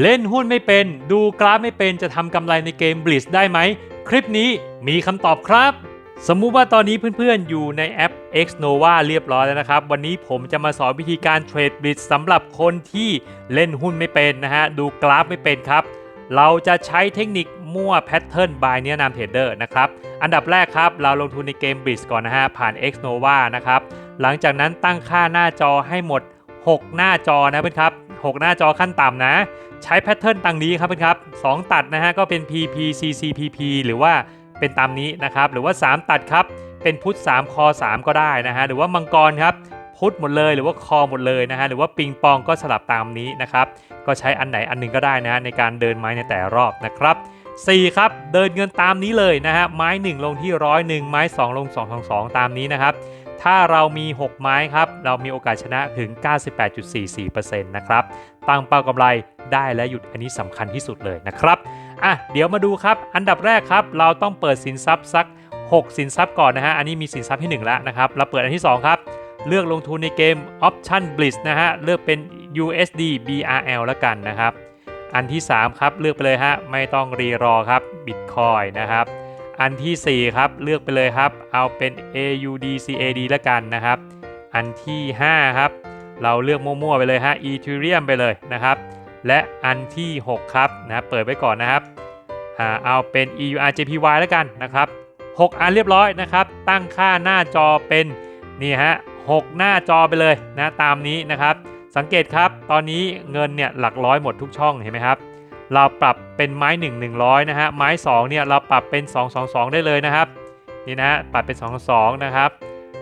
เล่นหุ้นไม่เป็น ดูกราฟไม่เป็นจะทำกำไรในเกม Blitz ได้ไหม คลิปนี้มีคำตอบครับ สมมุติว่าตอนนี้เพื่อนๆ อยู่ในแอป Xnova เรียบร้อยแล้วนะครับ วันนี้ผมจะมาสอนวิธีการเทรด Blitz สำหรับคนที่เล่นหุ้นไม่เป็นนะฮะ ดูกราฟไม่เป็นครับ เราจะใช้เทคนิคมั่วแพทเทิร์นบายเนี้ยนามเทรดเดอร์นะครับ อันดับแรกครับ เราลงทุนในเกม Blitz ก่อนนะฮะ ผ่าน Xnova นะครับ หลังจากนั้นตั้งค่าหน้าจอให้หมด 6 หน้าจอนะเพื่อนครับ 6 หน้าจอขั้นต่ำนะ ใช้แพทเทิร์นตังนี้ครับเพื่อนครับ 2 ตัดนะฮะก็เป็น PP CC PP หรือว่าเป็นตามนี้นะครับ หรือว่า 3 ตัดครับ เป็นพุทธ3คอ 3 ก็ได้นะฮะ หรือว่ามังกรครับพุทธหมดเลยหรือว่าคอหมดเลยนะฮะหรือว่าปิงปองก็สลับตามนี้นะครับ ก็ใช้อันไหนอันหนึ่งก็ได้นะฮะในการเดินไม้ในแต่รอบนะครับ 4 ครับ เดินเงินตามนี้เลยนะฮะไม้ 1 ลงที่ร้อยหนึ่งไม้ 2 ลง 2 2 2 ตามนี้นะครับ ถ้าเรามี 6 ไม้ครับ เรามีโอกาสชนะถึง 98.44%นะครับตั้งเป้ากำไรได้และหยุดอันนี้สำคัญที่สุดเลยนะครับอะเดี๋ยวมาดูครับ อันดับแรกครับ เราต้องเปิดสินทรัพย์สัก 6 สินทรัพย์ก่อนนะฮะ อันนี้มีสินทรัพย์ที่ 1 แล้วนะครับ เราเปิดอันที่ 2 ครับ เลือกลงทุนในเกม Option Blitz นะฮะ เลือกเป็น USD BRL แล้วกันนะครับ อันที่ 3 ครับ เลือกไปเลยฮะ ไม่ต้องรีรอครับ Bitcoin นะครับ อันทีสี่ 4 ครับ เลือกไปเลยครับ เอาเป็น AUD CAD แล้วกันนะครับ อันที่ 5 ครับ เราเลือกมั่วๆไปเลยฮะ Ethereum ไปเลยนะครับ และอันที่ 6 ครับนะเปิดไว้ก่อนนะครับอ่าเอาเป็น EURJPY แล้วกันนะครับ 6 อันเรียบร้อยนะครับ ตั้งค่าหน้าจอเป็นนี่ฮะ6หน้าจอไปเลยนะตามนี้นะครับ สังเกตครับ ตอนนี้เงินเนี่ยหลักร้อยหมดทุกช่องเห็นไหมครับ เราปรับเป็นไม้ 1 100 นะฮะ ไม้ 2 เนี่ย เราปรับเป็น 2 2 2 ได้เลยนะครับ นี่นะฮะ ปรับเป็น 2 2 นะครับ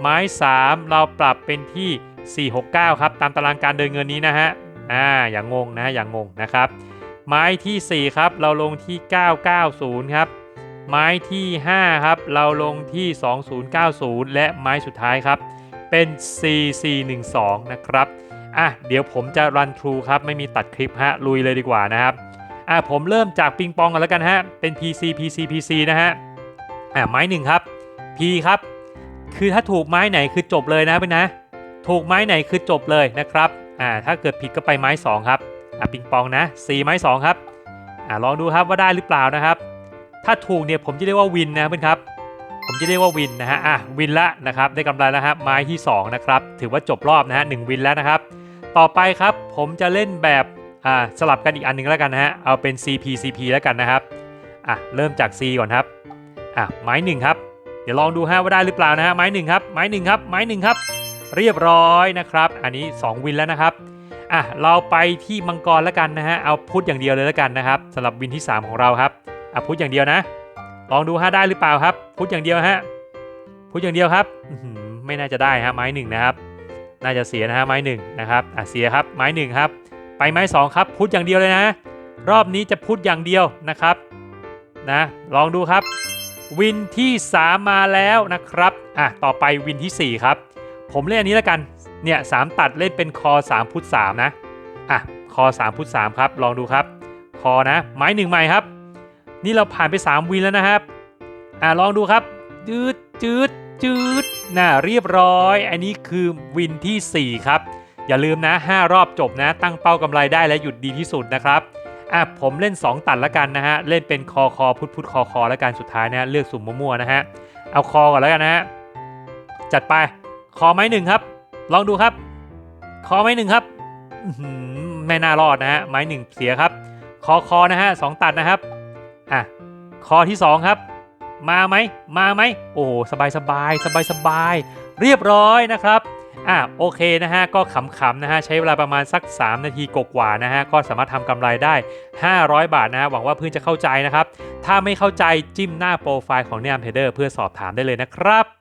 ไม้ 3 เราปรับเป็นที่ 469 ครับ ตามตารางการเดินเงินนี้นะฮะ อ่า อย่างงงนะฮะอย่างงงนะครับ ไม้ที่ 4 ครับ เราลงที่ 990 ครับ ไม้ที่ 5 ครับ เราลงที่ 2090 และไม้สุดท้ายครับ เป็น 4412 นะครับ อะ เดี๋ยวผมจะรันทรูครับ ไม่มีตัดคลิปฮะ ลุยเลยดีกว่านะครับ อะผมเริ่มจากปิงปองกันแล้วกันฮะ เป็น PC PC PC นะฮะ อะไม้หนึ่งครับ P ครับ คือถ้าถูกไม้ไหนคือจบเลยนะเพื่อนนะ ถูกไม้ไหนคือจบเลยนะครับ อ่า ถ้าเกิดผิดก็ไปไม้ 2 ครับ อะปิงปองนะ4ไม้ 2 ครับ อ่าลองดูครับว่าได้หรือเปล่านะครับ ถ้าถูกเนี่ยผมจะเรียกว่าวินนะเพื่อนครับ ผมจะเรียกว่าวินนะฮะ อะวินละนะครับ ได้กำไรแล้วครับไม้ที่ 2 นะครับ ถือว่าจบรอบนะฮะหวินแล้วนะครับ ต่อไปครับ ผมจะเล่นแบบ อ่าสลับกันอีกอันหนึงแล้วกันนะฮะเอาเป็น CP CP แล้วกันนะครับอะเริ่มจาก C ก่อนครับอะไม้หนึ่งครับเดี๋ยวลองดูฮะว่าได้หรือเปล่านะฮะไม้หนึ่งครับไม้หนึ่งครับไม้หนึ่งครับ เรียบร้อยนะครับ อันนี้ 2 วินแล้วนะครับอะเราไปที่มังกรแล้วกันนะฮะเอาพุทธอย่างเดียวเลยแล้วกันนะครับสำหรับวินที่ 3 ของเราครับอะพุทธอย่างเดียวนะ ลองดูฮะได้หรือเปล่าครับ พุทธอย่างเดียวฮะพุทธอย่างเดียวครับไม่น่าจะได้ฮะไม้หนึ่งนะครับน่าจะเสียนะฮะไม้หนึ่งนะครับอะเสียครับไม้หนึ่งครับ ไปไม้สองครับพุทธอย่างเดียวเลยนะ รอบนี้จะพุทธอย่างเดียวนะครับนะลองดูครับ วินที่ 3 มาแล้วนะครับอะต่อไปวินที่ 4 ครับ ผมเล่นอันนี้แล้วกันเนี่ยสามตัดเล่นเป็นคอ 3 พุทธ3นะอะคอ 3 พุทธ3ครับ ลองดูครับ คอนะ ไม้หนึ่งใหม่ครับ นี่เราผ่านไป 3 วินแล้วนะครับอะลองดูครับจืดจืดจืดน่ะเรียบร้อย อันนี้คือวินที่ 4 ครับ อย่าลืมนะ 5 รอบจบนะ ตั้งเป้ากำไรได้และหยุดดีที่สุดนะครับอะผมเล่น 2 ตัดแล้วกันนะฮะ เล่นเป็นคอคอพุทธพุทธคอคอแล้วกันสุดท้ายนะเลือกสุ่มมั่วๆนะฮะ เอาคอก่อนแล้วกันนะฮะ จัดไป คอไม้หนึ่งครับ ลองดูครับ คอไม้หนึ่งครับไม่น่ารอดนะฮะ ไม้หนึ่งเสียครับ คอคอนะฮะสองตัดนะครับ อะ คอที่ 2 ครับ มาไหม มาไหม โอ้สบายสบายสบายสบาย เรียบร้อยนะครับ อะโอเคนะฮะก็ขำๆนะฮะใช้เวลาประมาณสัก 3 นาทีกว่าๆนะฮะก็สามารถทำกำไรได้ 500 บาทนะฮะหวังว่าเพื่อนจะเข้าใจนะครับ ถ้าไม่เข้าใจจิ้มหน้าโปรไฟล์ของเนียมเทเดอร์เพื่อสอบถามได้เลยนะครับ